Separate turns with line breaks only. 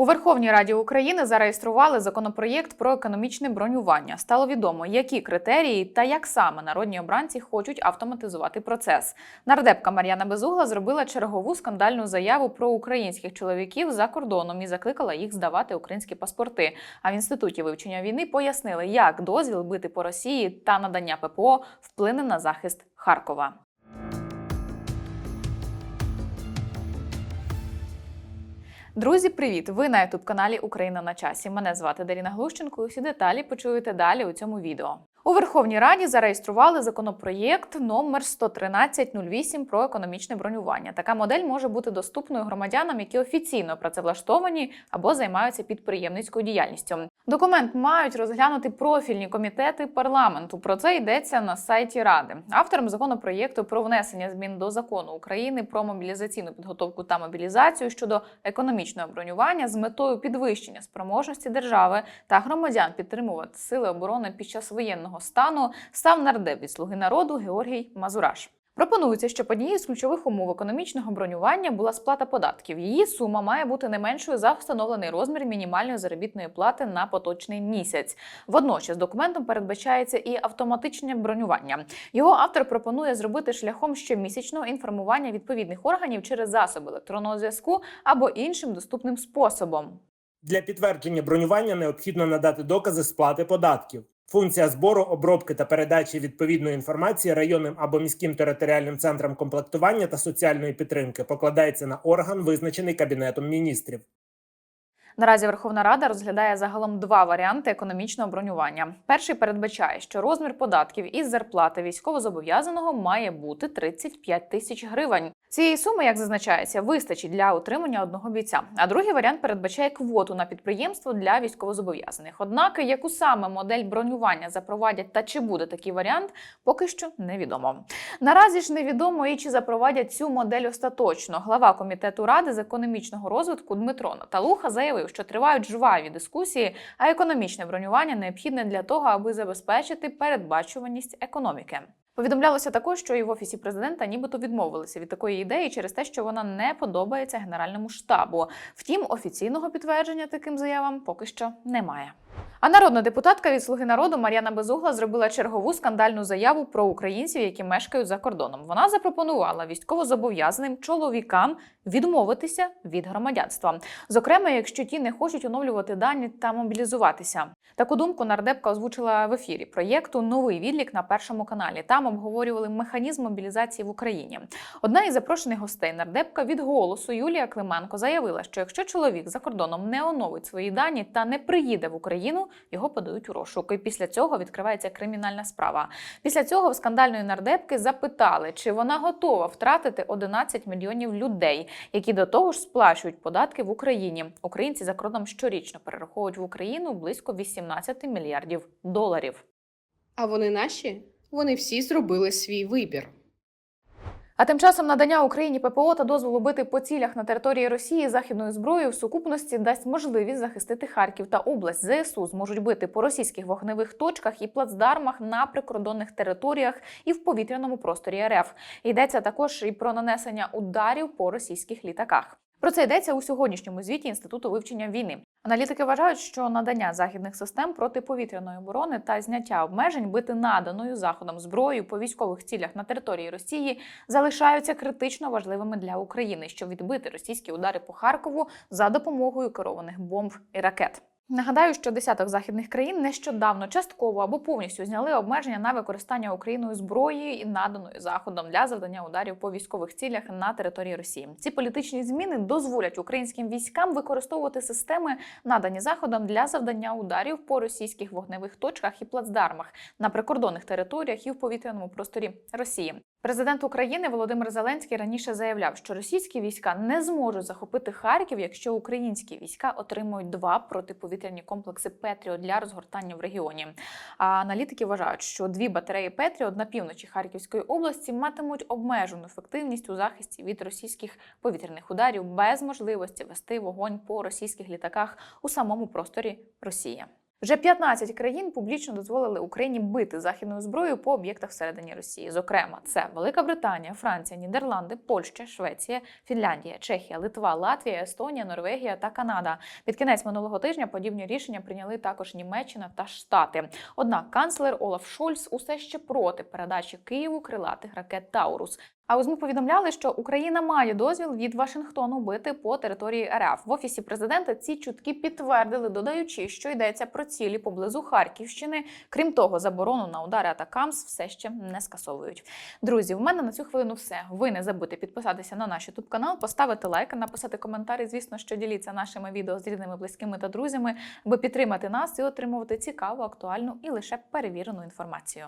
У Верховній Раді України зареєстрували законопроєкт про економічне бронювання. Стало відомо, які критерії та як саме народні обранці хочуть автоматизувати процес. Нардепка Мар'яна Безугла зробила чергову скандальну заяву про українських чоловіків за кордоном і закликала їх здавати українські паспорти. А в інституті вивчення війни пояснили, як дозвіл бити по Росії та надання ППО вплине на захист Харкова. Друзі, привіт! Ви на youtube каналі Україна на часі. Мене звати Даріна Глущенко. Усі деталі почуєте далі у цьому відео. У Верховній Раді зареєстрували законопроєкт номер 11308 про економічне бронювання. Така модель може бути доступною громадянам, які офіційно працевлаштовані або займаються підприємницькою діяльністю. Документ мають розглянути профільні комітети парламенту. Про це йдеться на сайті Ради. Автором законопроєкту про внесення змін до закону України про мобілізаційну підготовку та мобілізацію щодо економічного бронювання з метою підвищення спроможності держави та громадян підтримувати сили оборони під час воєнного стану став нардеп від слуги народу Георгій Мазураш. Пропонується, щоб однією з ключових умов економічного бронювання була сплата податків. Її сума має бути не меншою за встановлений розмір мінімальної заробітної плати на поточний місяць. Водночас документом передбачається і автоматичне бронювання. Його автор пропонує зробити шляхом щомісячного інформування відповідних органів через засоби електронного зв'язку або іншим доступним способом.
Для підтвердження бронювання необхідно надати докази сплати податків. Функція збору, обробки та передачі відповідної інформації районним або міським територіальним центрам комплектування та соціальної підтримки покладається на орган, визначений Кабінетом міністрів.
Наразі Верховна Рада розглядає загалом два варіанти економічного бронювання. Перший передбачає, що розмір податків із зарплати військовозобов'язаного має бути 35 тисяч гривень. Цієї суми, як зазначається, вистачить для утримання одного бійця. А другий варіант передбачає квоту на підприємство для військовозобов'язаних. Однак, яку саме модель бронювання запровадять та чи буде такий варіант, поки що невідомо. Наразі ж невідомо і чи запровадять цю модель остаточно. Глава комітету ради з економічного розвитку Дмитро Наталуха заявив, що тривають жваві дискусії, а економічне бронювання необхідне для того, аби забезпечити передбачуваність економіки. Повідомлялося також, що і в офісі президента нібито відмовилися від такої ідеї через те, що вона не подобається генеральному штабу. Втім, офіційного підтвердження таким заявам поки що немає. А народна депутатка від Слуги народу Мар'яна Безугла зробила чергову скандальну заяву про українців, які мешкають за кордоном. Вона запропонувала військовозобов'язаним чоловікам відмовитися від громадянства, зокрема, якщо ті не хочуть оновлювати дані та мобілізуватися. Таку думку нардепка озвучила в ефірі проєкту Новий відлік на першому каналі. Там обговорювали механізм мобілізації в Україні. Одна із запрошених гостей нардепка від голосу Юлія Клименко заявила, що якщо чоловік за кордоном не оновить свої дані та не приїде в Україну, його подають у розшук. І після цього відкривається кримінальна справа. Після цього в скандальної нардепки запитали, чи вона готова втратити 11 мільйонів людей, які до того ж сплачують податки в Україні. Українці за кордоном щорічно перераховують в Україну близько 18 мільярдів доларів.
А вони наші? Вони всі зробили свій вибір.
А тим часом надання Україні ППО та дозволу бити по цілях на території Росії західною зброєю в сукупності дасть можливість захистити Харків та область. ЗСУ зможуть бити по російських вогневих точках і плацдармах на прикордонних територіях і в повітряному просторі РФ. Йдеться також і про нанесення ударів по російських літаках. Про це йдеться у сьогоднішньому звіті Інституту вивчення війни. Аналітики вважають, що надання західних систем протиповітряної оборони та зняття обмежень бити наданою заходом зброєю по військових цілях на території Росії залишаються критично важливими для України, щоб відбити російські удари по Харкову за допомогою керованих бомб і ракет. Нагадаю, що десяток західних країн нещодавно частково або повністю зняли обмеження на використання Україною зброї наданої заходом для завдання ударів по військових цілях на території Росії. Ці політичні зміни дозволять українським військам використовувати системи, надані заходом для завдання ударів по російських вогневих точках і плацдармах на прикордонних територіях і в повітряному просторі Росії. Президент України Володимир Зеленський раніше заявляв, що російські війська не зможуть захопити Харків, якщо українські війська отримують два протиповітряні комплекси Петріо для розгортання в регіоні. А аналітики вважають, що дві батареї Петріо на півночі Харківської області матимуть обмежену ефективність у захисті від російських повітряних ударів без можливості вести вогонь по російських літаках у самому просторі Росії. Вже 15 країн публічно дозволили Україні бити західною зброєю по об'єктах всередині Росії. Зокрема, це Велика Британія, Франція, Нідерланди, Польща, Швеція, Фінляндія, Чехія, Литва, Латвія, Естонія, Норвегія та Канада. Під кінець минулого тижня подібні рішення прийняли також Німеччина та Штати. Однак канцлер Олаф Шольц усе ще проти передачі Києву крилатих ракет Таурус. А у ЗМІ повідомляли, що Україна має дозвіл від Вашингтону бити по території РФ. В офісі президента ці чутки підтвердили, додаючи, що йдеться про цілі поблизу Харківщини. Крім того, заборону на удари атакамс все ще не скасовують. Друзі, в мене на цю хвилину все. Ви не забудьте підписатися на наш youtube канал, поставити лайк, написати коментарі. Звісно, що діліться нашими відео з рідними, близькими та друзями, аби підтримати нас і отримувати цікаву, актуальну і лише перевірену інформацію.